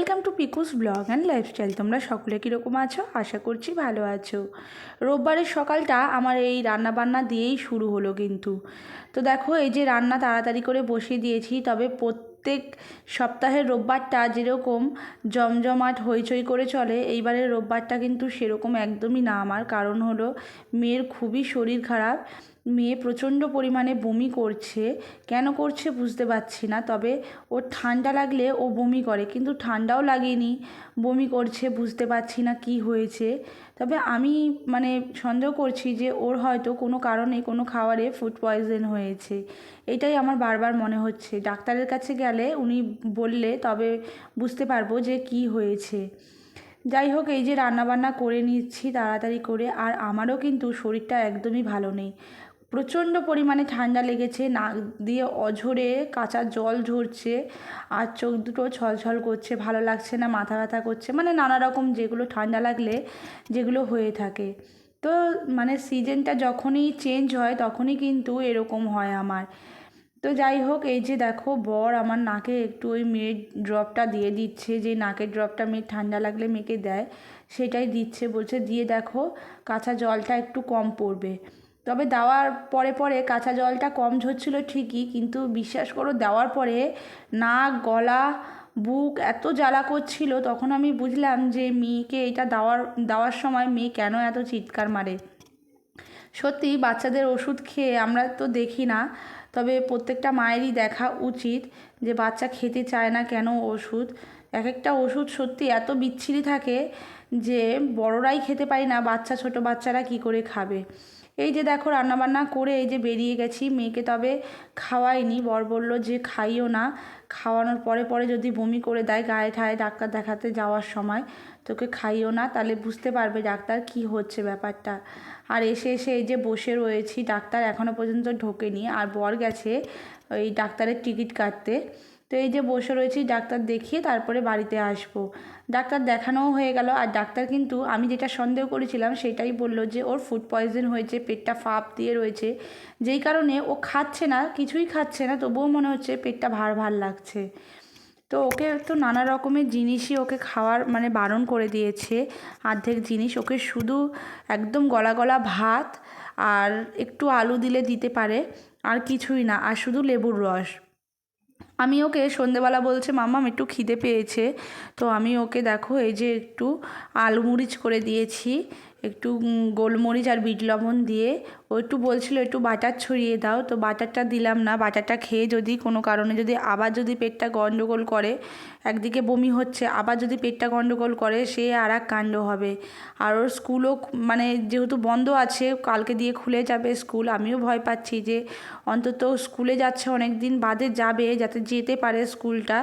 Welcome to পিকুস blog and lifestyle. তোমরা সকলে কীরকম আছো? আশা করছি ভালো আছো। রোববারের সকালটা আমার এই রান্না বান্না দিয়েই শুরু হলো কিন্তু। তো দেখো, এই যে রান্না তাড়াতাড়ি করে বসিয়ে দিয়েছি, তবে প্রত্যেক সপ্তাহের রোববারটা যেরকম জমজমাট হইচই করে চলে, এইবারের রোববারটা কিন্তু সেরকম একদমই না আমার। কারণ হলো, মেয়ের খুবই শরীর খারাপ মেয়ে প্রচণ্ড পরিমাণে বমি করছে। কেন করছে বুঝতে পারছি না, তবে ওর ঠান্ডা লাগলে ও বমি করে, কিন্তু ঠান্ডাও লাগেনি। বমি করছে, বুঝতে পারছি না কি হয়েছে। তবে আমি মানে সন্দেহ করছি যে ওর হয়তো কোনো কারণে কোনো খাবারে ফুড পয়জন হয়েছে। এটাই আমার বারবার মনে হচ্ছে। ডাক্তারের কাছে গেলে উনি বললে তবে বুঝতে পারব যে কি হয়েছে। যাই হোক, এই যে রান্নাবান্না করে নিচ্ছি তাড়াতাড়ি করে, আর আমারও কিন্তু শরীরটা একদমই ভালো নেই। প্রচণ্ড পরিমাণে ঠান্ডা লেগেছে, নাক দিয়ে অঝরে কাঁচা জল ঝরছে আর চোখ দুটো ছলছল করছে, ভালো লাগছে না, মাথা ব্যথা করছে মানে নানা রকম যেগুলো ঠান্ডা লাগলে যেগুলো হয়ে থাকে। তো মানে সিজনটা যখনই চেঞ্জ হয় তখনই কিন্তু এরকম হয় আমার। তো যাই হোক, এই যে দেখো বর আমার নাকে একটু ওই মেয়ের ড্রপটা দিয়ে দিচ্ছে, যে নাকের ড্রপটা মেয়ের ঠান্ডা লাগলে মেয়েকে দেয়, সেটাই দিচ্ছে, বলছে দিয়ে দেখো কাঁচা জলটা একটু কম পড়বে। তবে দেওয়ার পরে পরে কাঁচা জলটা কম ঝরছিল ঠিকই, কিন্তু বিশ্বাস করো দেওয়ার পরে নাক, গলা, বুক এত জ্বালা করছিল, তখন আমি বুঝলাম যে মেয়েকে এটা দেওয়ার দেওয়ার সময় মেয়ে কেন এত চিৎকার মারে। সত্যি বাচ্চাদের ওষুধ খেয়ে আমরা তো দেখি না, তবে প্রত্যেকটা মায়েরই দেখা উচিত যে বাচ্চা খেতে চায় না কেন ওষুধ। এক একটা ওষুধ সত্যি এত বিচ্ছিরি থাকে যে বড়রাই খেতে পারি না, বাচ্চা, ছোট বাচ্চারা কি করে খাবে? এই যে দেখো রান্নাবান্না করে এই যে বেরিয়ে গেছি। মেয়েকে তবে খাওয়াইনি, বর বলল যে খাইও না। খাওয়ানোর পরে পরে যদি বমি করে দেয়, গায়ে ঠায়ে ডাক্তার দেখাতে যাওয়ার সময় তোকে খাইও না, তাহলে বুঝতে পারবে ডাক্তার কি হচ্ছে ব্যাপারটা। আর এসে এসে এই যে বসে রয়েছি, ডাক্তার এখনও পর্যন্ত ঢোকেনি। আর বর গেছে ওই ডাক্তারের টিকিট কাটতে। তো এই যে বসে রয়েছি ডাক্তার দেখিয়ে তারপরে বাড়িতে আসব। ডাক্তার দেখানোও হয়ে গেল আর ডাক্তার কিন্তু আমি যেটা সন্দেহ করেছিলাম সেটাই বলল যে ওর ফুড পয়জন হয়েছে, পেটটা ফাঁপ দিয়ে রয়েছে। যেই কারণে ও খাচ্ছে না, কিছুই খাচ্ছে না, তবুও মনে হচ্ছে পেটটা ভার ভার লাগছে। তো ওকে তো নানা রকমের জিনিসই ওকে খাওয়ার মানে বারণ করে দিয়েছে। অর্ধেক জিনিস ওকে শুধু একদম গলা গলা ভাত আর একটু আলু দিলে দিতে পারে, আর কিছুই না, আর শুধু লেবুর রস। আমি ওকে সন্ধেবেলা বলছে মাম্মাম একটু খিদে পেয়েছে। তো আমি ওকে, দেখো, এই যে একটু আলু মরিচ করে দিয়েছি। একটু গোলমরিচ আর বিট লবণ দিয়ে, ও একটু বলছিল একটু বাটার ছড়িয়ে দাও, তো বাটারটা দিলাম না, বাটারটা খেয়ে যদি কোনো কারণে যদি আবার যদি পেটটা গণ্ডগোল করে, একদিকে বমি হচ্ছে, আবার যদি পেটটা গণ্ডগোল করে, সে আর এক কাণ্ড হবে। আর ওর স্কুলও মানে যেহেতু বন্ধ আছে, কালকে দিয়ে খুলে যাবে স্কুল আমিও ভয় পাচ্ছি যে, অন্তত স্কুলে যাচ্ছে অনেক দিন বাদে যাবে, যাতে যেতে পারে স্কুলটা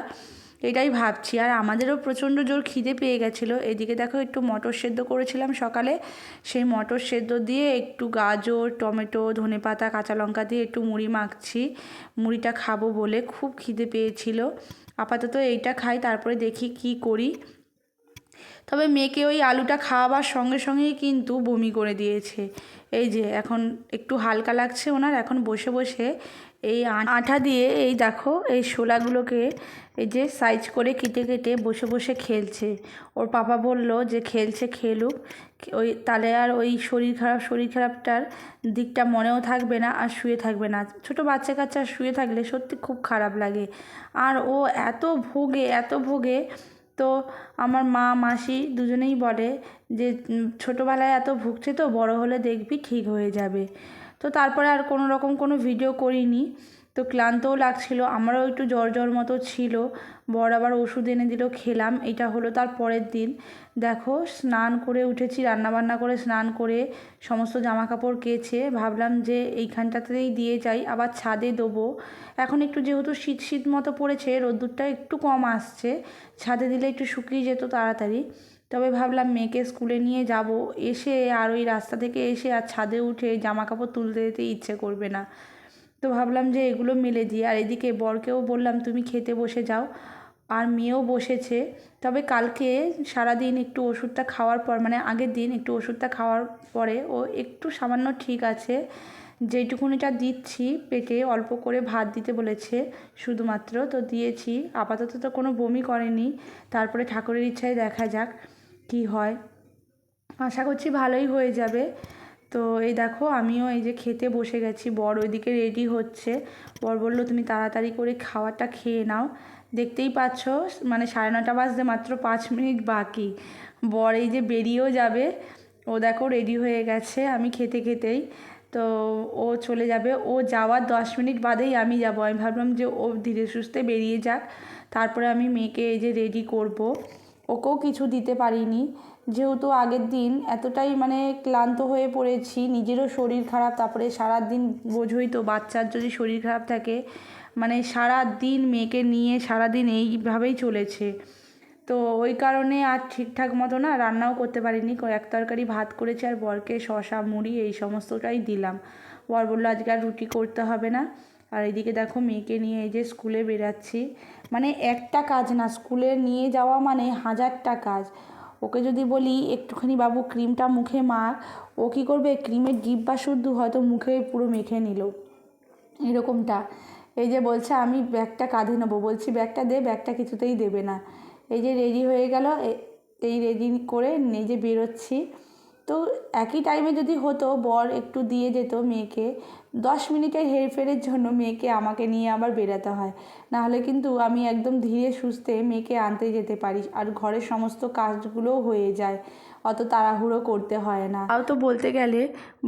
এটাই ভাবছি। আর আমাদেরও প্রচণ্ড জোর খিদে পেয়ে গেছিল। এদিকে দেখো একটু মটর সেদ্ধ করেছিলাম সকালে। সেই মটর সেদ্ধ দিয়ে একটু গাজর, টমেটো ধনে পাতা কাঁচা লঙ্কা দিয়ে একটু মুড়ি মাখছি। মুড়িটা খাব বলে খুব খিদে পেয়েছিল। আপাতত এইটা খাই, তারপরে দেখি কি করি। তবে মেয়েকে ওই আলুটা খাওয়াবার সঙ্গে সঙ্গেই কিন্তু বমি করে দিয়েছে। এই যে, এখন একটু হালকা লাগছে ওনার, এখন বসে বসে এই আঠা দিয়ে এই দেখো, এই শোলাগুলোকে এই যে সাইজ করে কেটে কেটে বসে বসে খেলছে। ওর পাপা বলল যে খেলছে, খেলুক। ওই তাহলে আর ওই শরীর খারাপ, শরীর খারাপটার দিকটা মনেও থাকবে না আর শুয়ে থাকবে না। ছোট বাচ্চা কাচ্চা শুয়ে থাকলে সত্যি খুব খারাপ লাগে। আর ও এত ভোগে এত ভোগে তো আমার মা, মাসি দুজনেই বলে যে ছোটোবেলায় এত ভুগছে তো, বড় হলে দেখবি ঠিক হয়ে যাবে। তো তারপরে আর কোনো রকম কোনো ভিডিও করিনি। তো ক্লান্তও লাগছিল, আমারও একটু জ্বর জ্বর মতো ছিল। বর আবার ওষুধ এনে দিল, খেলাম, এটা হলো তার পরের দিন। দেখো, স্নান করে উঠেছি, রান্নাবান্না করে স্নান করে সমস্ত জামা কাপড় কেচে, ভাবলাম যে এইখানটাতেই দিয়ে যাই, আবার ছাদে দেবো। এখন একটু যেহেতু শীত শীত মতো পড়েছে, রোদ্দুরটা একটু কম আসছে, ছাদে দিলে একটু শুকিয়ে যেত তাড়াতাড়ি। তবে ভাবলাম মেয়েকে স্কুলে নিয়ে যাব, এসে আর ওই রাস্তা থেকে এসে আর ছাদে উঠে জামা কাপড় তুলতে যেতে ইচ্ছে করবে না। তো ভাবলাম যে এগুলো মেলে দিই আর এদিকে বরকেও বললাম, তুমি খেতে বসে যাও। আর মেয়েও বসেছে। তবে কালকে সারাদিন একটু ওষুধটা খাওয়ার পর মানে আগের দিন একটু ওষুধটা খাওয়ার পরে ও একটু সামান্য ঠিক আছে। যেইটুকুনিটা দিচ্ছি পেটে, অল্প করে ভাত দিতে বলেছে শুধুমাত্র। তো দিয়েছি। আপাতত তো কোনো বমি করেনি। তারপরে ঠাকুরের ইচ্ছায় দেখা যাক কি হয়। আশা করছি ভালোই হয়ে যাবে। তো এই দেখো, আমিও এই যে খেতে বসে গেছি। বর ওইদিকে রেডি হচ্ছে। বর বলল, তুমি তাড়াতাড়ি করে খাবারটা খেয়ে নাও। দেখতেই পাচ্ছ মানে সাড়ে নটা বাজতে মাত্র পাঁচ মিনিট বাকি। বর এই যে বেরিয়েও যাবে। ও দেখো রেডি হয়ে গেছে আমি খেতে খেতেই। তো ও চলে যাবে। ও যাওয়ার দশ মিনিট বাদেই আমি যাব। আমি ভাবলাম যে ও ধীরে সুস্থে বেরিয়ে যাক। তারপরে আমি মেয়েকে এই যে রেডি করব। ওকেও কিছু দিতে পারিনি। যেহেতু আগের দিন এতটাই মানে ক্লান্ত হয়ে পড়েছি, নিজেরও শরীর খারাপ, তারপরে সারা দিন বোঝোই তো, বাচ্চার যদি শরীর খারাপ থাকে মানে সারা দিন মেয়েকে নিয়ে সারা দিন এইভাবেই চলেছে। তো ওই কারণে আর ঠিকঠাক মতো না রান্নাও করতে পারিনি। এক তরকারি ভাত করেছি আর বরকে শশা মুড়ি, এই সমস্তটাই দিলাম। বর বলল, আজকে আর রুটি করতে হবে না। আর এদিকে দেখো মেয়েকে নিয়ে এই যে স্কুলে বেরাচ্ছি মানে একটা কাজ না, স্কুলে নিয়ে যাওয়া মানে হাজারটা কাজ। ওকে যদি বলি, একটুখানি বাবু ক্রিমটা মুখে মাখ। ও কী করবে? ক্রিমের ডিব্বা শুদ্ধ হয়তো মুখে পুরো মেখে নিল। এরকমটা। এই যে বলছে, আমি ব্যাগটা কাঁধে নেব। বলছি, ব্যাগটা দে, ব্যাগটা কিছুতেই দেবে না। এই যে রেডি হয়ে গেল। এই রেডি করে নিজে বেরোচ্ছি। তো একই টাইমে যদি হতো, বর একটু দিয়ে যেত মেয়েকে, দশ মিনিটের হেরফেরের জন্য মেয়েকে আমাকে নিয়ে আবার বেরাতে হয়। নাহলে কিন্তু আমি একদম ধীরে সুস্থে মেয়েকে আনতে যেতে পারি, আর ঘরের সমস্ত কাজগুলোও হয়ে যায়। অত তাড়াহুড়ো করতে হয় না। তাও তো বলতে গেলে,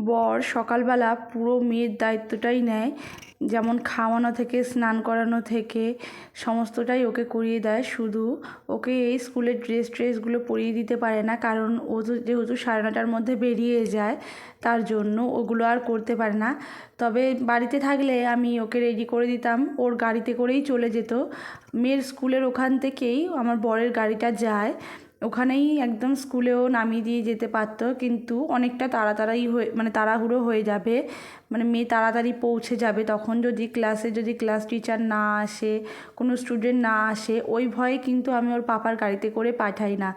বর সকালবেলা পুরো মেয়ের দায়িত্বটাই নেয়। যেমন খাওয়ানো থেকে, স্নান করানো থেকে, সমস্তটাই ওকে করিয়ে দেয়। শুধু ওকে এই স্কুলের ড্রেস ট্রেসগুলো পরিয়ে দিতে পারে না, কারণ ও তো যেহেতু সাড়ে নটার মধ্যে বেরিয়ে যায়, তার জন্য ওগুলো আর করতে পারে না। তবে বাড়িতে থাকলে আমি ওকে রেডি করে দিতাম। ওর গাড়িতে করেই চলে যেত। মেয়ের স্কুলের ওখান থেকেই আমার বরের গাড়িটা যায়। ওখানেই একদম স্কুলেও নামিয়ে দিয়ে যেতে পারতো, কিন্তু অনেকটা তাড়াতাড়ি হয়ে মানে তাড়াহুড়ো হয়ে যাবে। মানে মেয়ে তাড়াতাড়ি পৌঁছে যাবে তখন যদি ক্লাসে যদি ক্লাস টিচার না আসে, কোনো স্টুডেন্ট না আসে, ওই ভয়ে কিন্তু আমি ওর পাপার গাড়িতে করে পাঠাই না।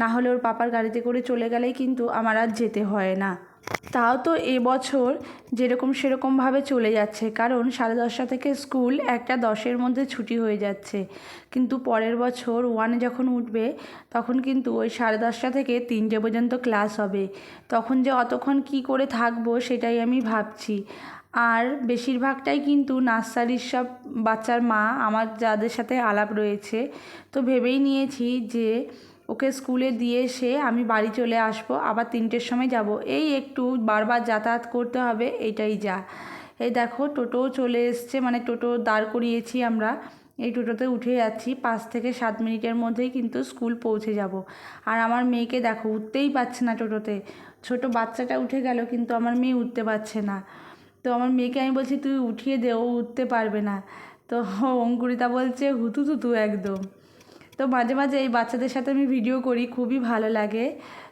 না হলে ওর পাপার গাড়িতে করে চলে গেলেই কিন্তু আমার আর যেতে হয় না। তাও তো এবছর যেরকম সেরকমভাবে চলে যাচ্ছে। কারণ সাড়ে দশটা থেকে স্কুল একটা দশের মধ্যে ছুটি হয়ে যাচ্ছে। কিন্তু পরের বছর ওয়ানে যখন উঠবে, তখন কিন্তু ওই সাড়ে দশটা থেকে তিনটে পর্যন্ত ক্লাস হবে। তখন যে অতক্ষণ কি করে থাকব সেটাই আমি ভাবছি। আর বেশিরভাগটাই কিন্তু নার্সারির সব বাচ্চার মা, আমার যাদের সাথে আলাপ রয়েছে, তো ভেবেই নিয়েছি যে ওকে স্কুলে দিয়ে এসে আমি বাড়ি চলে আসব, আবার তিনটের সময় যাব। এই একটু বারবার যাতায়াত করতে হবে, এটাই যা। এই দেখো টোটোও চলে এসছে মানে টোটো দাঁড় করিয়েছি আমরা। এই টোটোতে উঠে যাচ্ছি, পাঁচ থেকে সাত মিনিটের মধ্যেই কিন্তু স্কুল পৌঁছে যাব। আর আমার মেয়েকে দেখো, উঠতেই পারছে না টোটোতে। ছোট বাচ্চাটা উঠে গেল, কিন্তু আমার মেয়ে উঠতে পারছে না। তো আমার মেয়েকে আমি বলছি, তুই উঠিয়ে দে, ও উঠতে পারবে না। তো অঙ্কুরিতা বলছে, হুতু তুতু একদম। তো মাঝে মাঝে এই বাচ্চাদের সাথে আমি ভিডিও করি, খুবই ভালো লাগে।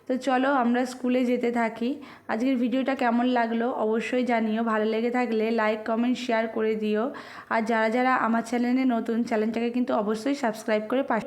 তো চলো আমরা স্কুলে যেতে থাকি। আজকের ভিডিওটা কেমন লাগল অবশ্যই জানিও। ভালো লেগে থাকলে লাইক কমেন্ট শেয়ার করে দিও। আর যারা যারা আমার চ্যানেলে নতুন চ্যানেলটাকে কিন্তু অবশ্যই সাবস্ক্রাইব করে পাশে